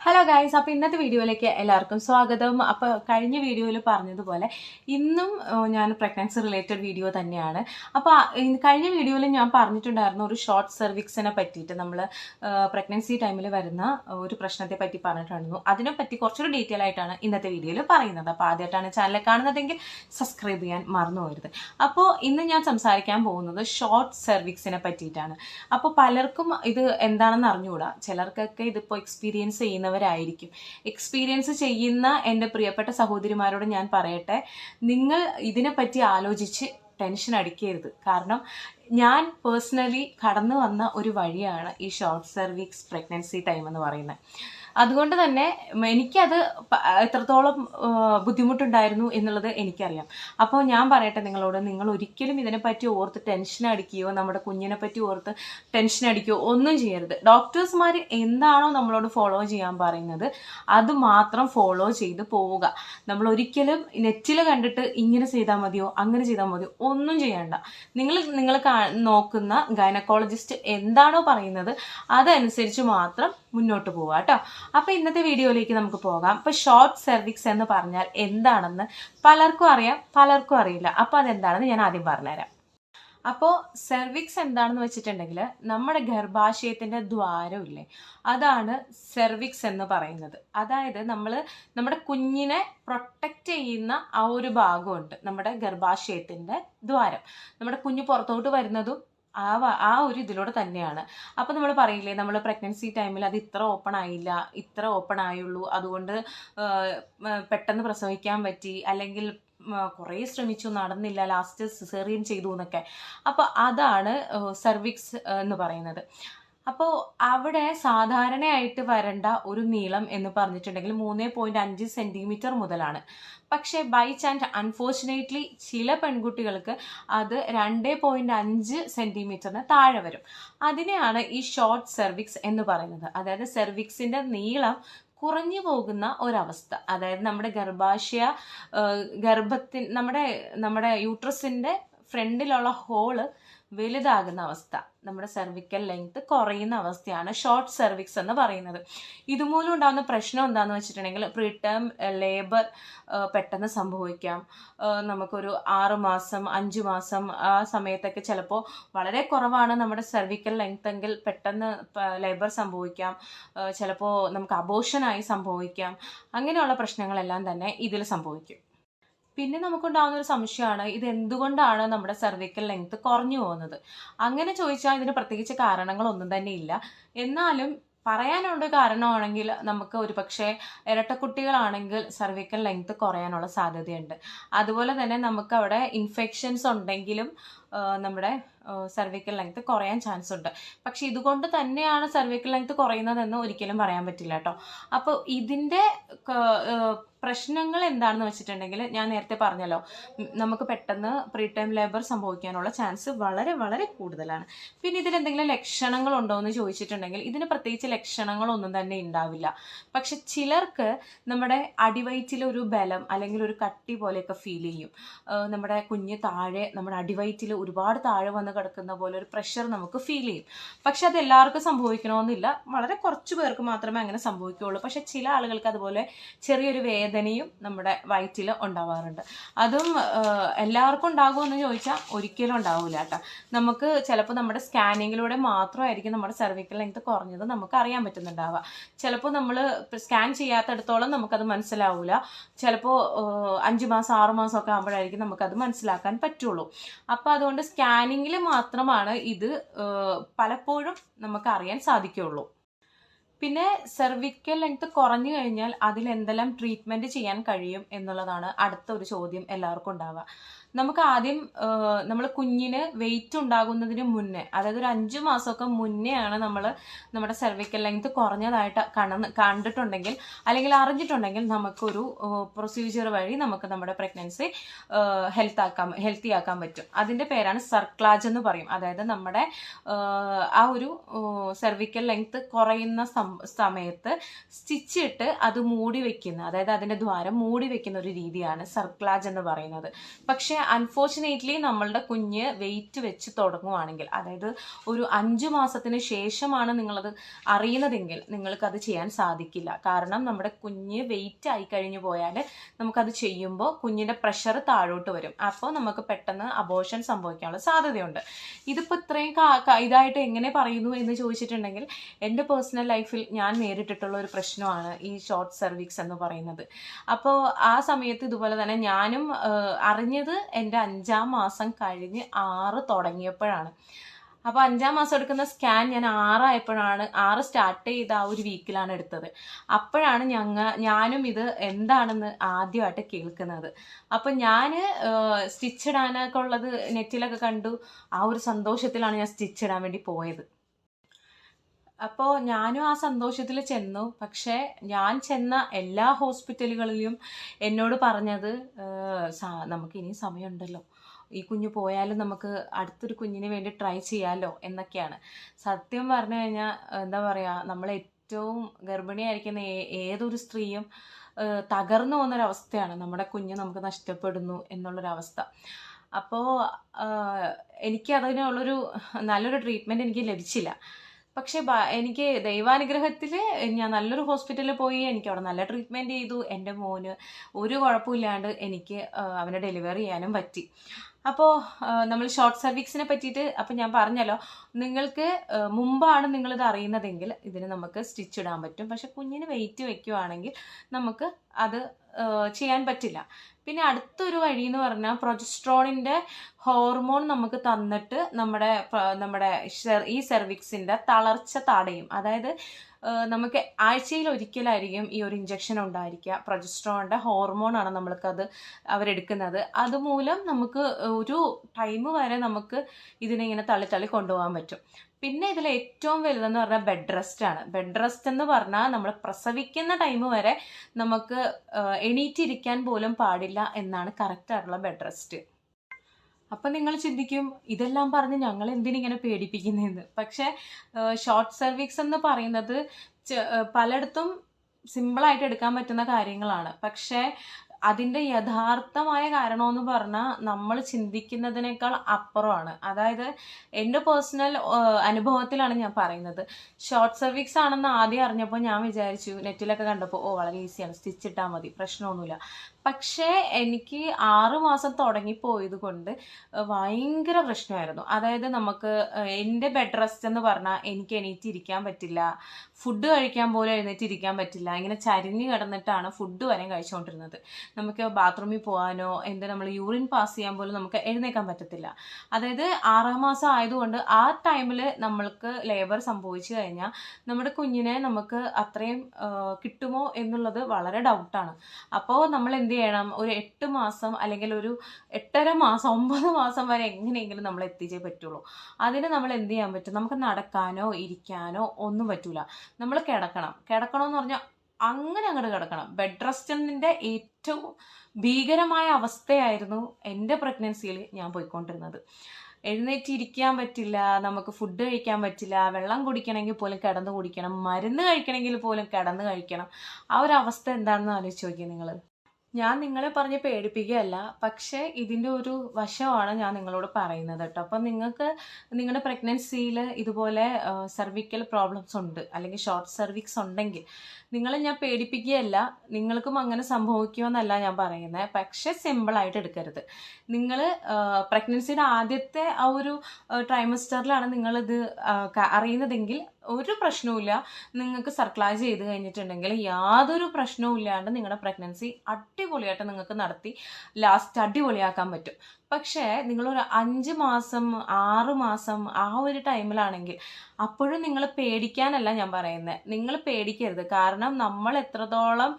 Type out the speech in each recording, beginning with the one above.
Hello guys അപ്പോൾ ഇന്നത്തെ വീഡിയോയിലേക്ക് എല്ലാവർക്കും സ്വാഗതം. അപ്പോൾ കഴിഞ്ഞ വീഡിയോയിൽ പറഞ്ഞതുപോലെ ഇന്നും ഞാൻ പ്രഗ്നൻസി റിലേറ്റഡ് വീഡിയോ തന്നെയാണ്. അപ്പോൾ കഴിഞ്ഞ വീഡിയോയിൽ ഞാൻ പറഞ്ഞിട്ടുണ്ടായിരുന്നു ഒരു ഷോർട്ട് സെർവിക്സിനെ പറ്റിയിട്ട്. നമ്മൾ പ്രഗ്നൻസി ടൈമിൽ വരുന്ന ഒരു പ്രശ്നത്തെ പറ്റി പറഞ്ഞിട്ടുണ്ടായിരുന്നു. അതിനെപ്പറ്റി കുറച്ചൊരു ഡീറ്റെയിൽ ആയിട്ടാണ് ഇന്നത്തെ വീഡിയോയിൽ പറയുന്നത്. അപ്പോൾ ആദ്യമായിട്ടാണ് ചാനൽ കാണുന്നതെങ്കിൽ സബ്സ്ക്രൈബ് ചെയ്യാൻ മറന്നു പോയത് അപ്പോൾ ഇന്ന് ഞാൻ സംസാരിക്കാൻ പോകുന്നത് ഷോർട്ട് സെർവിക്സിനെ പറ്റിയിട്ടാണ്. അപ്പോൾ പലർക്കും ഇത് എന്താണെന്ന് അറിഞ്ഞുകൂടാ? ചിലർക്കൊക്കെ ഇതിപ്പോൾ എക്സ്പീരിയൻസ് ചെയ്യുന്നവരായിരിക്കും. എക്സ്പീരിയൻസ് ചെയ്യുന്ന എന്റെ പ്രിയപ്പെട്ട സഹോദരിമാരോട് ഞാൻ പറയട്ടെ നിങ്ങൾ ഇതിനെപ്പറ്റി ആലോചിച്ച് ടെൻഷൻ അടിക്കരുത്. കാരണം ഞാൻ പേഴ്സണലി കടന്നു വന്ന ഒരു വഴിയാണ് ഈ ഷോർട്ട് സർവീക്സ് പ്രഗ്നൻസി ടൈം എന്ന് പറയുന്നത്. അതുകൊണ്ട് തന്നെ എനിക്കത് എത്രത്തോളം ബുദ്ധിമുട്ടുണ്ടായിരുന്നു എന്നുള്ളത് എനിക്കറിയാം. അപ്പോൾ ഞാൻ പറയട്ടെ നിങ്ങളോട് നിങ്ങൾ ഒരിക്കലും ഇതിനെപ്പറ്റി ഓർത്ത് ടെൻഷൻ അടിക്കുകയോ നമ്മുടെ കുഞ്ഞിനെ പറ്റി ഓർത്ത് ടെൻഷൻ അടിക്കുകയോ ഒന്നും ചെയ്യരുത്. ഡോക്ടേഴ്സ്മാർ എന്താണോ നമ്മളോട് ഫോളോ ചെയ്യാൻ പറയുന്നത് അത് മാത്രം ഫോളോ ചെയ്ത് പോവുക. നമ്മൾ ഒരിക്കലും നെറ്റിൽ കണ്ടിട്ട് ഇങ്ങനെ ചെയ്താൽ മതിയോ അങ്ങനെ ചെയ്താൽ മതിയോ ഒന്നും ചെയ്യണ്ട. നിങ്ങൾ നിങ്ങൾ നോക്കുന്ന ഗൈനക്കോളജിസ്റ്റ് എന്താണോ പറയുന്നത് അതനുസരിച്ച് മാത്രം മുന്നോട്ട് പോവുക കേട്ടോ അപ്പോൾ ഇന്നത്തെ വീഡിയോയിലേക്ക് നമുക്ക് പോകാം. അപ്പോൾ ഷോർട്ട് സെർവിക്സ് എന്ന് പറഞ്ഞാൽ എന്താണെന്ന് പലർക്കും അറിയാം പലർക്കും അറിയില്ല. അപ്പോൾ അതെന്താണെന്ന് ഞാൻ ആദ്യം പറഞ്ഞുതരാം. അപ്പോൾ സെർവിക്സ് എന്താണെന്ന് വെച്ചിട്ടുണ്ടെങ്കിൽ നമ്മുടെ ഗർഭാശയത്തിന്റെ ദ്വാരം ഇല്ലേ അതാണ് സെർവിക്സ് എന്ന് പറയുന്നത്. അതായത് നമ്മൾ നമ്മുടെ കുഞ്ഞിനെ പ്രൊട്ടക്റ്റ് ചെയ്യുന്ന ആ ഒരു ഭാഗമുണ്ട് നമ്മുടെ ഗർഭാശയത്തിന്റെ ദ്വാരം. നമ്മുടെ കുഞ്ഞ് പുറത്തോട്ട് വരുന്നതും ആ ആ ഒരു ഇതിലൂടെ തന്നെയാണ്. അപ്പോൾ നമ്മൾ പറയില്ലേ നമ്മൾ പ്രഗ്നൻസി ടൈമിൽ അത് ഇത്ര ഓപ്പൺ ആയില്ല ഇത്ര ഓപ്പൺ ആയുള്ളൂ. അതുകൊണ്ട് പെട്ടെന്ന് പ്രസവിക്കാൻ പറ്റി അല്ലെങ്കിൽ കുറേ ശ്രമിച്ചു നടന്നില്ല ലാസ്റ്റ് സിസേറിയൻ ചെയ്തു എന്നൊക്കെ. അപ്പോൾ അതാണ് സർവിക്സ് എന്ന് പറയുന്നത്. അപ്പോൾ അവിടെ സാധാരണയായിട്ട് വരേണ്ട ഒരു നീളം എന്ന് പറഞ്ഞിട്ടുണ്ടെങ്കിൽ മൂന്ന് പോയിന്റ് അഞ്ച് സെന്റിമീറ്റർ മുതലാണ്. പക്ഷേ ബൈ ചാൻസ് അൺഫോർച്ചുനേറ്റ്ലി ചില പെൺകുട്ടികൾക്ക് അത് രണ്ട് പോയിന്റ് അഞ്ച് സെന്റിമീറ്ററിന് താഴെ വരും. അതിനെയാണ് ഈ ഷോർട്ട് സെർവിക്സ് എന്ന് പറയുന്നത്. അതായത് സെർവിക്സിന്റെ നീളം കുറഞ്ഞു പോകുന്ന ഒരവസ്ഥ. അതായത് നമ്മുടെ ഗർഭാശയ ഗർഭത്തിൻ നമ്മുടെ നമ്മുടെ യൂട്രസിന്റെ ഫ്രണ്ടിലുള്ള ഹോൾ വലുതാകുന്ന അവസ്ഥ. നമ്മുടെ സെർവിക്കൽ ലെങ്ത് കുറയുന്ന അവസ്ഥയാണ് ഷോർട്ട് സെർവിക്സ് എന്ന് പറയുന്നത്. ഇതുമൂലം ഉണ്ടാകുന്ന പ്രശ്നം എന്താണെന്ന് വെച്ചിട്ടുണ്ടെങ്കിൽ പ്രീടേം ലേബർ പെട്ടെന്ന് സംഭവിക്കാം. നമുക്കൊരു ആറ് മാസം അഞ്ച് മാസം ആ സമയത്തൊക്കെ ചിലപ്പോൾ വളരെ കുറവാണ് നമ്മുടെ സെർവിക്കൽ ലെങ്ത് എങ്കിൽ പെട്ടെന്ന് ലേബർ സംഭവിക്കാം. ചിലപ്പോൾ നമുക്ക് അബോഷനായി സംഭവിക്കാം. അങ്ങനെയുള്ള പ്രശ്നങ്ങളെല്ലാം തന്നെ ഇതിൽ സംഭവിക്കും. പിന്നെ നമുക്കുണ്ടാകുന്ന ഒരു സംശയമാണ് ഇത് എന്തുകൊണ്ടാണ് നമ്മുടെ സെർവിക്കൽ ലെങ്ത് കുറഞ്ഞു പോകുന്നത്? അങ്ങനെ ചോദിച്ചാൽ ഇതിന് പ്രത്യേകിച്ച് കാരണങ്ങളൊന്നും തന്നെ ഇല്ല. എന്നാലും പറയാനുള്ള കാരണമാണെങ്കിൽ നമുക്ക് ഒരു പക്ഷേ ഇരട്ടക്കുട്ടികളാണെങ്കിൽ സർവിക്കൽ ലെങ്ത് കുറയാനുള്ള സാധ്യതയുണ്ട്. അതുപോലെ തന്നെ നമുക്ക് അവിടെ ഇൻഫെക്ഷൻസ് ഉണ്ടെങ്കിലും നമ്മുടെ സർവിക്കൽ ലെങ്ത് കുറയാൻ ചാൻസ് ഉണ്ട്. പക്ഷെ ഇതുകൊണ്ട് തന്നെയാണ് സർവിക്കൽ ലെങ്ത് കുറയുന്നതെന്ന് ഒരിക്കലും പറയാൻ പറ്റില്ല കേട്ടോ. അപ്പോൾ ഇതിന്റെ പ്രശ്നങ്ങൾ എന്താണെന്ന് വെച്ചിട്ടുണ്ടെങ്കിൽ ഞാൻ നേരത്തെ പറഞ്ഞല്ലോ നമുക്ക് പെട്ടെന്ന് പ്രീ ടൈം ലേബർ സംഭവിക്കാനുള്ള ചാൻസ് വളരെ വളരെ കൂടുതലാണ്. പിന്നെ ഇതിൽ എന്തെങ്കിലും ലക്ഷണങ്ങൾ ഉണ്ടോ എന്ന് ചോദിച്ചിട്ടുണ്ടെങ്കിൽ ഇതിന് പ്രത്യേകിച്ച് ലക്ഷണങ്ങളൊന്നും തന്നെ ഉണ്ടാവില്ല. പക്ഷെ ചിലർക്ക് നമ്മുടെ അടിവയറ്റിൽ ഒരു ബലം അല്ലെങ്കിൽ ഒരു കട്ടി പോലെയൊക്കെ ഫീൽ ചെയ്യും. നമ്മുടെ കുഞ്ഞ് താഴെ നമ്മുടെ അടിവയറ്റിൽ ഒരുപാട് താഴെ വന്ന് കിടക്കുന്ന പോലെ ഒരു പ്രഷർ നമുക്ക് ഫീൽ ചെയ്യും. പക്ഷെ അത് എല്ലാവർക്കും സംഭവിക്കണമെന്നില്ല. വളരെ കുറച്ച് പേർക്ക് മാത്രമേ അങ്ങനെ സംഭവിക്കുകയുള്ളൂ. പക്ഷെ ചില ആളുകൾക്ക് അതുപോലെ ചെറിയൊരു വേദനയും നമ്മുടെ വയറ്റിൽ ഉണ്ടാവാറുണ്ട്. അതും എല്ലാവർക്കും ഉണ്ടാകുമെന്ന് ചോദിച്ചാൽ ഒരിക്കലും ഉണ്ടാവില്ല കേട്ടോ. നമുക്ക് ചിലപ്പോൾ നമ്മുടെ സ്കാനിങ്ങിലൂടെ മാത്രമായിരിക്കും നമ്മുടെ സെർവിക്കൽ ലെങ്ത് കുറഞ്ഞത് നമുക്ക് അറിയാൻ പറ്റുന്നുണ്ടാവുക. ചിലപ്പോൾ നമ്മൾ സ്കാൻ ചെയ്യാത്തടത്തോളം നമുക്കത് മനസ്സിലാവില്ല ചിലപ്പോൾ അഞ്ച് മാസം ആറ് മാസം ഒക്കെ ആകുമ്പോഴായിരിക്കും നമുക്കത് മനസ്സിലാക്കാൻ പറ്റുള്ളൂ. അപ്പോൾ അതുകൊണ്ട് സ്കാനിങ്ങിൽ മാത്രമാണ് ഇത് പലപ്പോഴും നമുക്ക് അറിയാൻ സാധിക്കുള്ളൂ പിന്നെ സെർവിക്കൽ ലെങ്ത് കുറഞ്ഞു കഴിഞ്ഞാൽ അതിൽ എന്തെല്ലാം ട്രീറ്റ്മെന്റ് ചെയ്യാൻ കഴിയും എന്നുള്ളതാണ് അടുത്ത ഒരു ചോദ്യം എല്ലാവർക്കും ഉണ്ടാവുക. നമുക്ക് ആദ്യം നമ്മൾ കുഞ്ഞിന് വെയിറ്റ് ഉണ്ടാകുന്നതിന് മുന്നേ അതായത് ഒരു അഞ്ച് മാസമൊക്കെ മുന്നെയാണ് നമ്മൾ നമ്മുടെ സെർവിക്കൽ ലെങ്ത് കുറഞ്ഞതായിട്ട് കണന്ന് കണ്ടിട്ടുണ്ടെങ്കിൽ അല്ലെങ്കിൽ അറിഞ്ഞിട്ടുണ്ടെങ്കിൽ നമുക്കൊരു പ്രൊസീജിയർ വഴി നമുക്ക് നമ്മുടെ പ്രഗ്നൻസി ഹെൽത്ത് ആക്കാൻ ഹെൽത്തി ആക്കാൻ പറ്റും. അതിന്റെ പേരാണ് സർക്ലാജ് എന്ന് പറയും. അതായത് നമ്മുടെ ആ ഒരു സെർവിക്കൽ ലെങ്ത് കുറയുന്ന സമയത്ത് സ്റ്റിച്ച് ഇട്ട് അത് മൂടി വെക്കുന്ന അതായത് അതിന്റെ ദ്വാരം മൂടി വെക്കുന്ന ഒരു രീതിയാണ് സർക്ലാജ് എന്ന് പറയുന്നത്. പക്ഷേ അൺഫോർച്ചുനേറ്റ്ലി നമ്മളുടെ കുഞ്ഞ് വെയിറ്റ് വെച്ച് തുടങ്ങുവാണെങ്കിൽ അതായത് ഒരു അഞ്ച് മാസത്തിന് ശേഷമാണ് നിങ്ങളത് അറിയുന്നതെങ്കിൽ നിങ്ങൾക്കത് ചെയ്യാൻ സാധിക്കില്ല. കാരണം നമ്മുടെ കുഞ്ഞ് വെയിറ്റ് ആയി കഴിഞ്ഞു പോയാൽ നമുക്കത് ചെയ്യുമ്പോൾ കുഞ്ഞിന്റെ പ്രഷർ താഴോട്ട് വരും. അപ്പോൾ നമുക്ക് പെട്ടെന്ന് അബോഷൻ സംഭവിക്കാനുള്ള സാധ്യതയുണ്ട്. ഇതിപ്പോൾ ഇത്രയും ഇതായിട്ട് എങ്ങനെ പറയുന്നു എന്ന് ചോദിച്ചിട്ടുണ്ടെങ്കിൽ എന്റെ പേഴ്സണൽ ലൈഫിൽ ഞാൻ നേരിട്ടിട്ടുള്ള ഒരു പ്രശ്നമാണ് ഈ ഷോർട്ട് സർവീക്സ് എന്ന് പറയുന്നത്. അപ്പോൾ ആ സമയത്ത് ഇതുപോലെ തന്നെ ഞാനും അറിഞ്ഞത് എന്റെ അഞ്ചാം മാസം കഴിഞ്ഞ് ആറ് തുടങ്ങിയപ്പോഴാണ്. അപ്പോൾ അഞ്ചാം മാസം എടുക്കുന്ന സ്കാൻ ഞാൻ ആറായപ്പോഴാണ് ആറ് സ്റ്റാർട്ട് ചെയ്ത ആ ഒരു വീക്കിലാണ് എടുത്തത്. അപ്പോഴാണ് ഞങ്ങ ഞാനും ഇത് എന്താണെന്ന് ആദ്യമായിട്ട് കേൾക്കുന്നത്. അപ്പം ഞാൻ സ്റ്റിച്ച് ഇടാനൊക്കെ ഉള്ളത് നെറ്റിലൊക്കെ കണ്ടു. ആ ഒരു സന്തോഷത്തിലാണ് ഞാൻ സ്റ്റിച്ച് ഇടാൻ വേണ്ടി പോയത്. അപ്പോൾ ഞാനും ആ സന്തോഷത്തിൽ ചെന്നു. പക്ഷേ ഞാൻ ചെന്ന എല്ലാ ഹോസ്പിറ്റലുകളിലും എന്നോട് പറഞ്ഞത് നമുക്കിനി സമയമുണ്ടല്ലോ. ഈ കുഞ്ഞ് പോയാലും നമുക്ക് അടുത്തൊരു കുഞ്ഞിന് വേണ്ടി ട്രൈ ചെയ്യാമല്ലോ എന്നൊക്കെയാണ്. സത്യം പറഞ്ഞു കഴിഞ്ഞാൽ എന്താ പറയുക നമ്മൾ ഏറ്റവും ഗർഭിണിയായിരിക്കുന്ന ഏതൊരു സ്ത്രീയും തകർന്നു പോകുന്നൊരവസ്ഥയാണ്. നമ്മുടെ കുഞ്ഞ് നമുക്ക് നഷ്ടപ്പെടുന്നു എന്നുള്ളൊരവസ്ഥ. അപ്പോൾ എനിക്ക് അതിനുള്ളൊരു നല്ലൊരു ട്രീറ്റ്മെന്റ് എനിക്ക് ലഭിച്ചില്ല. പക്ഷേ എനിക്ക് ദൈവാനുഗ്രഹത്തിൽ ഞാൻ നല്ലൊരു ഹോസ്പിറ്റലിൽ പോയി എനിക്ക് അവിടെ നല്ല ട്രീറ്റ്മെന്റ് ചെയ്തു. എന്റെ മോന് ഒരു കുഴപ്പമില്ലാണ്ട് എനിക്ക് അവനെ ഡെലിവറി ചെയ്യാനും പറ്റി. അപ്പോൾ നമ്മൾ ഷോർട്ട് സർവീക്സിനെ പറ്റിയിട്ട് അപ്പം ഞാൻ പറഞ്ഞല്ലോ നിങ്ങൾക്ക് മുമ്പാണ് നിങ്ങളിത് അറിയുന്നതെങ്കിൽ ഇതിന് നമുക്ക് സ്റ്റിച്ച് ഇടാൻ പറ്റും. പക്ഷെ കുഞ്ഞിന് വെയിറ്റ് വെക്കുവാണെങ്കിൽ നമുക്ക് അത് ചെയ്യാൻ പറ്റില്ല. പിന്നെ അടുത്തൊരു വഴി എന്ന് പറഞ്ഞാൽ പ്രൊജസ്ട്രോണിന്റെ ഹോർമോൺ നമുക്ക് തന്നിട്ട് നമ്മുടെ നമ്മുടെ ഈ സെർവിക്സിന്റെ തളർച്ച തടയും. അതായത് നമുക്ക് ആഴ്ചയിൽ ഒരിക്കലായിരിക്കും ഈ ഒരു ഇഞ്ചക്ഷൻ ഉണ്ടായിരിക്കുക. പ്രൊജസ്ട്രോണിന്റെ ഹോർമോണാണ് നമ്മൾക്കത് അവരെടുക്കുന്നത്. അതുമൂലം നമുക്ക് ഒരു ടൈം വരെ നമുക്ക് ഇതിനെ ഇങ്ങനെ തള്ളി തള്ളി കൊണ്ടുപോകാൻ പറ്റും. പിന്നെ ഇതിൽ ഏറ്റവും വലുതെന്ന് പറഞ്ഞാൽ ബെഡ് റെസ്റ്റ് ആണ്. ബെഡ് റെസ്റ്റ് എന്ന് പറഞ്ഞാൽ നമ്മൾ പ്രസവിക്കുന്ന ടൈം വരെ നമുക്ക് എണീറ്റിരിക്കാൻ പോലും പാടില്ല എന്നാണ് കറക്റ്റ് ആയിട്ടുള്ള ബെഡ് റെസ്റ്റ് അപ്പം നിങ്ങൾ ചിന്തിക്കും ഇതെല്ലാം പറഞ്ഞ് ഞങ്ങൾ എന്തിനിങ്ങനെ പേടിപ്പിക്കുന്നതെന്ന് പക്ഷേ ഷോർട്ട് സർവീക്സ് എന്ന് പറയുന്നത് പലയിടത്തും സിമ്പിളായിട്ട് എടുക്കാൻ പറ്റുന്ന കാര്യങ്ങളാണ്. പക്ഷേ അതിന്റെ യഥാർത്ഥമായ കാരണമെന്ന് പറഞ്ഞാൽ നമ്മൾ ചിന്തിക്കുന്നതിനേക്കാൾ അപ്പുറമാണ്. അതായത് എന്റെ പേഴ്സണൽ അനുഭവത്തിലാണ് ഞാൻ പറയുന്നത്. ഷോർട്ട് സർവീസ് ആണെന്ന് ആദ്യം അറിഞ്ഞപ്പോൾ ഞാൻ വിചാരിച്ചു നെറ്റിലൊക്കെ കണ്ടപ്പോൾ ഓ വളരെ ഈസിയാണ് സ്റ്റിച്ച് ഇട്ടാൽ മതി പ്രശ്നമൊന്നുമില്ല. പക്ഷേ എനിക്ക് ആറ് മാസം തുടങ്ങിപ്പോയത് കൊണ്ട് ഭയങ്കര പ്രശ്നമായിരുന്നു. അതായത് നമുക്ക് എന്റെ ബെഡ് റെസ്റ്റ് എന്ന് പറഞ്ഞാൽ എനിക്ക് എണീറ്റിരിക്കാൻ പറ്റില്ല ഫുഡ് കഴിക്കാൻ പോലും എഴുന്നേറ്റ് ഇരിക്കാൻ പറ്റില്ല ഇങ്ങനെ ചരിഞ്ഞ് കിടന്നിട്ടാണ് ഫുഡ് വരെ കഴിച്ചുകൊണ്ടിരുന്നത് നമുക്ക് ബാത്റൂമിൽ പോകാനോ എന്ത് നമ്മൾ യൂറിൻ പാസ് ചെയ്യാൻ പോലും നമുക്ക് എഴുന്നേക്കാൻ പറ്റത്തില്ല. അതായത് ആറാം മാസം ആയതുകൊണ്ട് ആ ടൈമിൽ നമ്മൾക്ക് ലേബർ സംഭവിച്ചു കഴിഞ്ഞാൽ നമ്മുടെ കുഞ്ഞിനെ നമുക്ക് അത്രയും കിട്ടുമോ എന്നുള്ളത് വളരെ ഡൗട്ടാണ് അപ്പോൾ നമ്മൾ എന്ത് ചെയ്യണം? ഒരു എട്ട് മാസം അല്ലെങ്കിൽ ഒരു എട്ടര മാസം ഒമ്പത് മാസം വരെ എങ്ങനെയെങ്കിലും നമ്മൾ എത്തിച്ചേ പറ്റുള്ളൂ. അതിന് നമ്മൾ എന്ത് ചെയ്യാൻ പറ്റും? നമുക്ക് നടക്കാനോ ഇരിക്കാനോ ഒന്നും പറ്റൂല. നമ്മൾ കിടക്കണം. കിടക്കണമെന്ന് പറഞ്ഞാൽ അങ്ങനെ അങ്ങോട്ട് കിടക്കണം. ബെഡ് റെസ്റ്റിന്റെ ഏറ്റവും ഭീകരമായ അവസ്ഥയായിരുന്നു എന്റെ പ്രഗ്നൻസിയിൽ ഞാൻ പോയിക്കൊണ്ടിരുന്നത്. എഴുന്നേറ്റ് ഇരിക്കാൻ പറ്റില്ല നമുക്ക് ഫുഡ് കഴിക്കാൻ പറ്റില്ല വെള്ളം കുടിക്കണമെങ്കിൽ പോലും കിടന്ന് കുടിക്കണം മരുന്ന് കഴിക്കണമെങ്കിൽ പോലും കിടന്ന് കഴിക്കണം. ആ ഒരു അവസ്ഥ എന്താണെന്ന് ആലോചിച്ച് നോക്കിയേ നിങ്ങൾ ഞാൻ നിങ്ങളെ പറഞ്ഞ് പേടിപ്പിക്കുകയല്ല. പക്ഷേ ഇതിന്റെ ഒരു വശമാണ് ഞാൻ നിങ്ങളോട് പറയുന്നത് കേട്ടോ. അപ്പം നിങ്ങൾക്ക് നിങ്ങളുടെ പ്രഗ്നൻസിയിൽ ഇതുപോലെ സെർവിക്കൽ പ്രോബ്ലംസ് ഉണ്ട് അല്ലെങ്കിൽ ഷോർട്ട് സെർവിക്സ് ഉണ്ടെങ്കിൽ നിങ്ങളെ ഞാൻ പേടിപ്പിക്കുകയല്ല. നിങ്ങൾക്കും അങ്ങനെ സംഭവിക്കുമെന്നല്ല ഞാൻ പറയുന്നത് പക്ഷേ സിമ്പിളായിട്ട് എടുക്കരുത്. നിങ്ങൾ പ്രഗ്നൻസിയുടെ ആദ്യത്തെ ആ ഒരു ട്രൈമസ്റ്ററിലാണ് നിങ്ങളിത് അറിയുന്നതെങ്കിൽ ഒരു പ്രശ്നവുമില്ല. നിങ്ങൾക്ക് സർക്ലൈസ് ചെയ്ത് കഴിഞ്ഞിട്ടുണ്ടെങ്കിൽ യാതൊരു പ്രശ്നവും ഇല്ലാണ്ട് നിങ്ങളുടെ പ്രഗ്നൻസി അടിപൊളിയായിട്ട് നിങ്ങൾക്ക് നടത്തി ലാസ്റ്റ് അടിപൊളിയാക്കാൻ പറ്റും. പക്ഷേ നിങ്ങളൊരു അഞ്ച് മാസം ആറ് മാസം ആ ഒരു ടൈമിലാണെങ്കിൽ അപ്പോഴും നിങ്ങൾ പേടിക്കാനല്ല ഞാൻ പറയുന്നത് നിങ്ങൾ പേടിക്കരുത്. കാരണം നമ്മൾ എത്രത്തോളം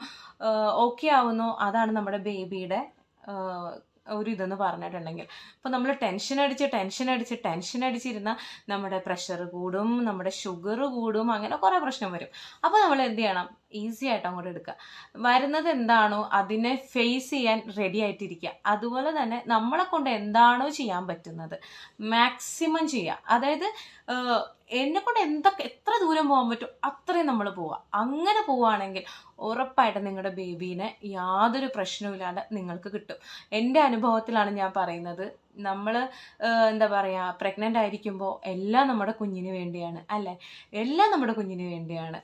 ഓക്കെ ആവുന്നു അതാണ് നമ്മുടെ ബേബിയുടെ ഒരു ഇതെന്ന് പറഞ്ഞിട്ടുണ്ടെങ്കിൽ. അപ്പോൾ നമ്മൾ ടെൻഷൻ അടിച്ച് ടെൻഷൻ അടിച്ച് ടെൻഷൻ അടിച്ചിരുന്ന നമ്മുടെ പ്രഷർ കൂടും നമ്മുടെ ഷുഗർ കൂടും അങ്ങനെ കുറേ പ്രശ്നം വരും. അപ്പോൾ നമ്മൾ എന്ത് ചെയ്യണം? ഈസി ആയിട്ട് അങ്ങോട്ട് എടുക്കുക. വരുന്നത് എന്താണോ അതിനെ ഫേസ് ചെയ്യാൻ റെഡി ആയിട്ടിരിക്കുക. അതുപോലെ തന്നെ നമ്മളെ കൊണ്ട് എന്താണോ ചെയ്യാൻ പറ്റുന്നത് മാക്സിമം ചെയ്യുക. അതായത് എന്നെ കൊണ്ട് എന്തൊക്കെ എത്ര ദൂരം പോകാൻ പറ്റും അത്രയും നമ്മൾ പോവുക. അങ്ങനെ പോവുകയാണെങ്കിൽ ഉറപ്പായിട്ട് നിങ്ങളുടെ ബേബീനെ യാതൊരു പ്രശ്നവുമില്ലാണ്ട് നിങ്ങൾക്ക് കിട്ടും. എന്റെ അനുഭവത്തിലാണ് ഞാൻ പറയുന്നത്. നമ്മൾ എന്താ പറയുക പ്രഗ്നന്റ് ആയിരിക്കുമ്പോൾ എല്ലാം നമ്മുടെ കുഞ്ഞിന് വേണ്ടിയാണ് അല്ലേ? എല്ലാം നമ്മുടെ കുഞ്ഞിന് വേണ്ടിയാണ്.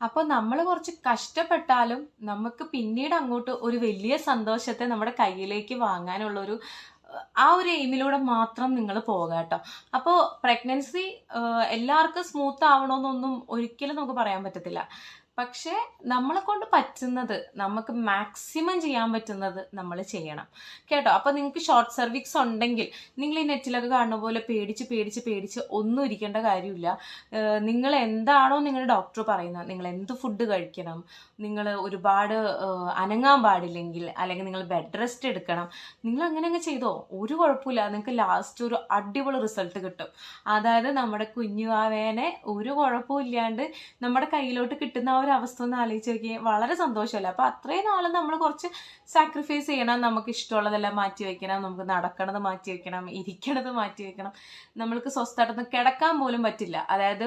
അപ്പോൾ നമ്മൾ കുറച്ച് കഷ്ടപ്പെട്ടാലും നമുക്ക് പിന്നീട് അങ്ങോട്ട് ഒരു വലിയ സന്തോഷത്തെ നമ്മുടെ കയ്യിലേക്ക് വാങ്ങാനുള്ള ഒരു ആ ഒരു എയിമിലൂടെ മാത്രം നിങ്ങൾ പോകാട്ടോ കേട്ടോ. അപ്പോൾ പ്രഗ്നൻസി എല്ലാവർക്കും സ്മൂത്ത് ആവണമെന്നൊന്നും ഒരിക്കലും നമുക്ക് പറയാൻ പറ്റത്തില്ല. പക്ഷേ നമ്മളെ കൊണ്ട് പറ്റുന്നത് നമുക്ക് മാക്സിമം ചെയ്യാൻ പറ്റുന്നത് നമ്മൾ ചെയ്യണം. കേട്ടോ? അപ്പോൾ നിങ്ങൾക്ക് ഷോർട്ട് സർവീസ് ഉണ്ടെങ്കിൽ നിങ്ങൾ ഈ നെറ്റിലൊക്കെ കാണുന്ന പോലെ പേടിച്ച് പേടിച്ച് പേടിച്ച് ഒന്നും ഇരിക്കേണ്ട കാര്യമില്ല. നിങ്ങൾ എന്താണോ നിങ്ങളുടെ ഡോക്ടർ പറയുന്നത് നിങ്ങൾ എന്ത് ഫുഡ് കഴിക്കണം നിങ്ങൾ ഒരുപാട് അനങ്ങാൻ പാടില്ലെങ്കിൽ അല്ലെങ്കിൽ നിങ്ങൾ ബെഡ് റെസ്റ്റ് എടുക്കണം നിങ്ങൾ അങ്ങനെ അങ്ങ് ചെയ്തോ? ഒരു കുഴപ്പമില്ല. നിങ്ങൾക്ക് ലാസ്റ്റ് ഒരു അടിപൊളി റിസൾട്ട് കിട്ടും. അതായത് നമ്മുടെ കുഞ്ഞുവാവേനെ ഒരു കുഴപ്പമില്ലാണ്ട് നമ്മുടെ കയ്യിലോട്ട് കിട്ടുന്ന ആ ഒരു അവസ്ഥ ഒന്ന് ആലോചിച്ച് നോക്കിയാൽ വളരെ സന്തോഷമല്ല അപ്പോൾ അത്രയും നാൾ നമ്മൾ കുറച്ച് സാക്രിഫൈസ് ചെയ്യണം. നമുക്ക് ഇഷ്ടമുള്ളതെല്ലാം മാറ്റി വയ്ക്കണം നമുക്ക് നടക്കണത് മാറ്റി വയ്ക്കണം ഇരിക്കണത് മാറ്റി വയ്ക്കണം നമ്മൾക്ക് സ്വസ്ഥമായിട്ടൊന്ന് കിടക്കാൻ പോലും പറ്റില്ല. അതായത്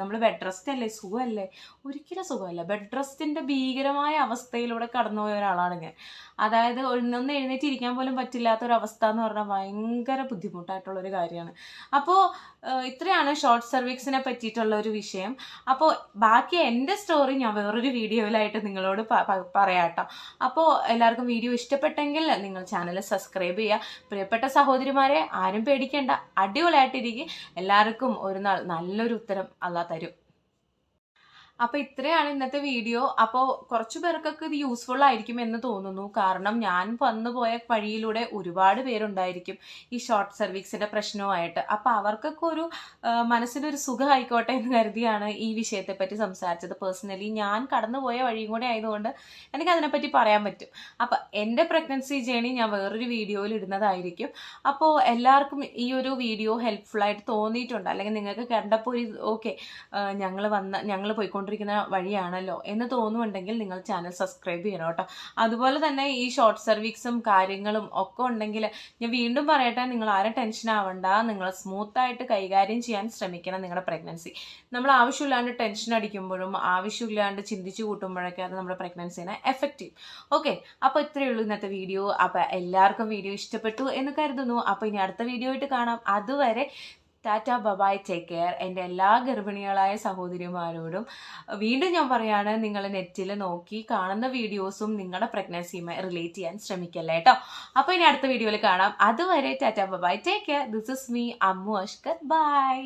നമ്മൾ ബെഡ് റെസ്റ്റ് അല്ലേ? സുഖമല്ലേ? ഒരിക്കലും സുഖമല്ല. ബെഡ് റെസ്റ്റിന്റെ ഭീകരമായ അവസ്ഥയിലൂടെ കടന്നുപോയ ഒരാളാണ് ഞാൻ. അതായത് ഒന്നൊന്ന് എഴുന്നേറ്റ് ഇരിക്കാൻ പോലും പറ്റില്ലാത്തൊരവസ്ഥ എന്ന് പറഞ്ഞാൽ ഭയങ്കര ബുദ്ധിമുട്ടായിട്ടുള്ളൊരു കാര്യമാണ്. അപ്പോൾ ഇത്രയാണ് ഷോർട്ട് സർവീസിനെ പറ്റിയിട്ടുള്ള ഒരു വിഷയം. അപ്പോൾ ബാക്കി എന്റെ സ്റ്റോറി ഞാൻ വേറൊരു വീഡിയോയിലായിട്ട് നിങ്ങളോട് പറയാട്ടോ. അപ്പോൾ എല്ലാവർക്കും വീഡിയോ ഇഷ്ടപ്പെട്ടെങ്കിൽ നിങ്ങൾ ചാനൽ സബ്സ്ക്രൈബ് ചെയ്യുക. പ്രിയപ്പെട്ട സഹോദരിമാരെ ആരും പേടിക്കേണ്ട. അടിപൊളിയായിട്ടിരിക്കും. എല്ലാവർക്കും ഒരു നാൾ നല്ലൊരു ഉത്തരം അല്ല തരും. അപ്പൊ ഇത്രയാണ് ഇന്നത്തെ വീഡിയോ. അപ്പോൾ കുറച്ചു പേർക്കൊക്കെ ഇത് യൂസ്ഫുൾ ആയിരിക്കും എന്ന് തോന്നുന്നു. കാരണം ഞാൻ വന്നു പോയ വഴിയിലൂടെ ഒരുപാട് പേരുണ്ടായിരിക്കും ഈ ഷോർട്ട് സർവീസിന്റെ പ്രശ്നവുമായിട്ട്. അപ്പൊ അവർക്കൊക്കെ ഒരു മനസ്സിനൊരു സുഖമായിക്കോട്ടെ എന്ന് കരുതിയാണ് ഈ വിഷയത്തെപ്പറ്റി സംസാരിച്ചത്. പേഴ്സണലി ഞാൻ കടന്നുപോയ വഴിയും കൂടെ ആയതുകൊണ്ട് എനിക്ക് അതിനെപ്പറ്റി പറയാൻ പറ്റും. അപ്പോൾ എന്റെ പ്രഗ്നൻസി ജേണി ഞാൻ വേറൊരു വീഡിയോയിൽ ഇടുന്നതായിരിക്കും. അപ്പോൾ എല്ലാവർക്കും ഈ ഒരു വീഡിയോ ഹെൽപ്ഫുൾ ആയിട്ട് തോന്നിയിട്ടുണ്ട്. അല്ലെങ്കിൽ നിങ്ങൾക്ക് കണ്ടപ്പോൾ ഒരു ഓക്കെ ഞങ്ങൾ വന്ന ഞങ്ങൾ പോയിക്കൊണ്ടിരിക്കുന്ന വഴിയാണല്ലോ എന്ന് തോന്നുന്നുണ്ടെങ്കിൽ നിങ്ങൾ ചാനൽ സബ്സ്ക്രൈബ് ചെയ്യണം കേട്ടോ. അതുപോലെ തന്നെ ഈ ഷോർട്ട് സർവീസും കാര്യങ്ങളും ഒക്കെ ഉണ്ടെങ്കിൽ ഞാൻ വീണ്ടും പറയട്ടെ നിങ്ങൾ ആരും ടെൻഷൻ ആവണ്ട. നിങ്ങൾ സ്മൂത്ത് ആയിട്ട് കൈകാര്യം ചെയ്യാൻ ശ്രമിക്കണം നിങ്ങളുടെ പ്രഗ്നൻസി നമ്മൾ ആവശ്യമില്ലാണ്ട് ടെൻഷൻ അടിക്കുമ്പോഴും ആവശ്യമില്ലാണ്ട് ചിന്തിച്ചു കൂട്ടുമ്പോഴൊക്കെ അത് നമ്മുടെ പ്രഗ്നൻസിനെ എഫക്റ്റ് ചെയ്യും. ഓക്കെ അപ്പോൾ ഇത്രയേ ഉള്ളൂ ഇന്നത്തെ വീഡിയോ അപ്പോൾ എല്ലാവർക്കും വീഡിയോ ഇഷ്ടപ്പെട്ടു എന്ന് കരുതുന്നു. അപ്പോൾ ഇനി അടുത്ത വീഡിയോ ആയിട്ട് കാണാം. അതുവരെ ടാറ്റ ബബായ് ടേക്ക് കെയർ എന്റെ എല്ലാ ഗർഭിണികളായ സഹോദരിമാരോടും വീണ്ടും ഞാൻ പറയാണ് നിങ്ങൾ നെറ്റിൽ നോക്കി കാണുന്ന വീഡിയോസും നിങ്ങളുടെ പ്രഗ്നൻസിയുമായി റിലേറ്റ് ചെയ്യാൻ ശ്രമിക്കല്ലേ കേട്ടോ അപ്പോൾ ഇനി അടുത്ത വീഡിയോയിൽ കാണാം. അതുവരെ ടാറ്റ bye-bye take care this is me Ammu Ashkar. Bye